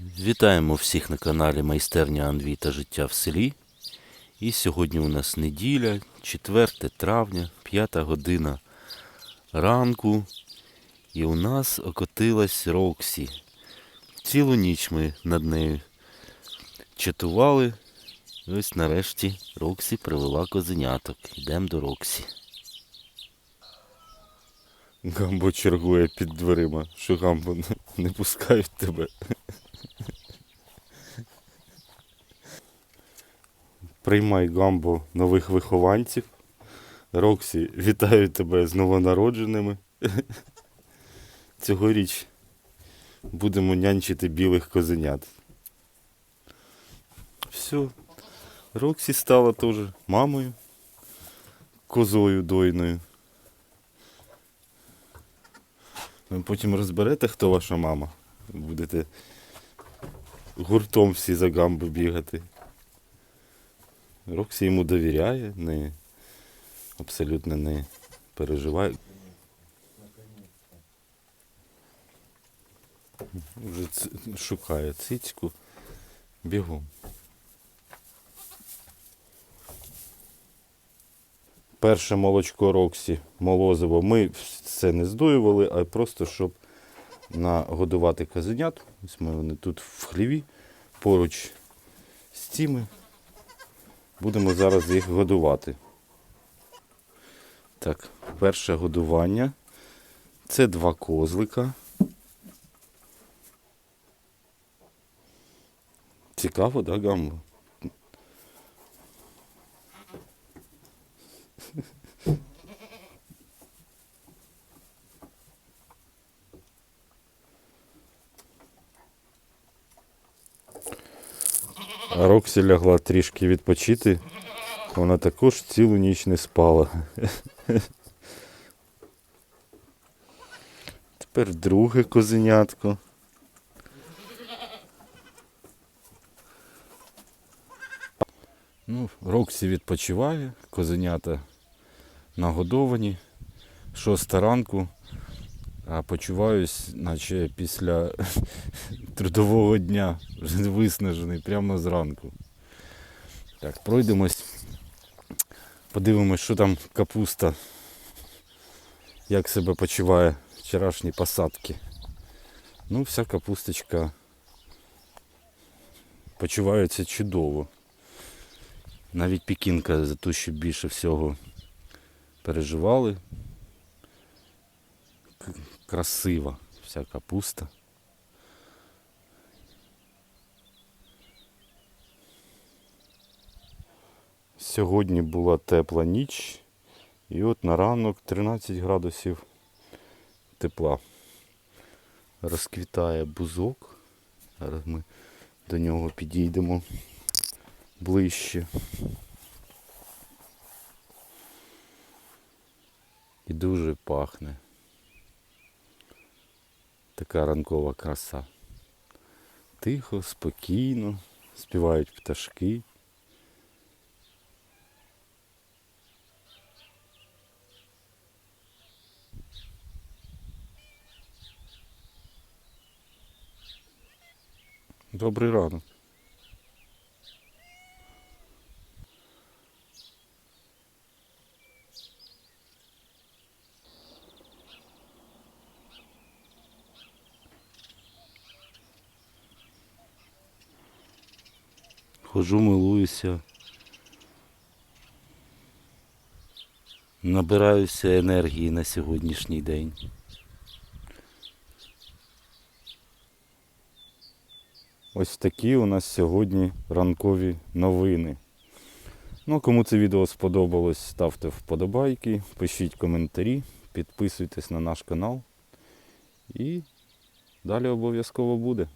Вітаємо всіх на каналі Майстерня Андрій та життя в селі. І сьогодні у нас неділя, 4 травня, 5 година ранку. І у нас окотилась Роксі. Цілу ніч ми над нею чатували. І ось нарешті Роксі привела козеняток. Йдемо до Роксі. Гамбо чергує під дверима, що Гамбо не пускають тебе. Приймай гамбо нових вихованців. Роксі, вітаю тебе з новонародженими. Цьогоріч будемо нянчити білих козенят. Все. Роксі стала теж мамою, козою дойною. Ви потім розберете, хто ваша мама. Будете гуртом всі за гамбу бігати. Роксі йому довіряє, не, абсолютно не переживає. Вже ц- шукає цицьку бігом. Перше молочко Роксі молозиво ми це не здоювали, а просто щоб нагодувати козенят. Ось ми вони тут в хліві поруч з цими. Будемо зараз їх годувати. Так, перше годування. Це два козлика. Цікаво, да, Гамбо? Роксі лягла трішки відпочити. Вона також цілу ніч не спала. Тепер друге козенятко. Ну, Роксі відпочиває, козенята нагодовані. Шоста ранку, а почуваюсь, наче після трудового дня, вже виснажений прямо зранку. Так, пройдемось, подивимось, що там капуста, як себе почуває вчорашні посадки. Ну, вся капусточка почувається чудово. Навіть пікінка за те, що більше всього переживали. Красива вся капуста. Сьогодні була тепла ніч, і от на ранок 13 градусів тепла. Розквітає бузок. Зараз ми до нього підійдемо ближче. І дуже пахне. Така ранкова краса. Тихо, спокійно, співають пташки. Добрий ранок. Хожу, милуюся. Набираюся енергії на сьогоднішній день. Ось такі у нас сьогодні ранкові новини. Ну, кому це відео сподобалось, ставте вподобайки, пишіть коментарі, підписуйтесь на наш канал. І далі обов'язково буде.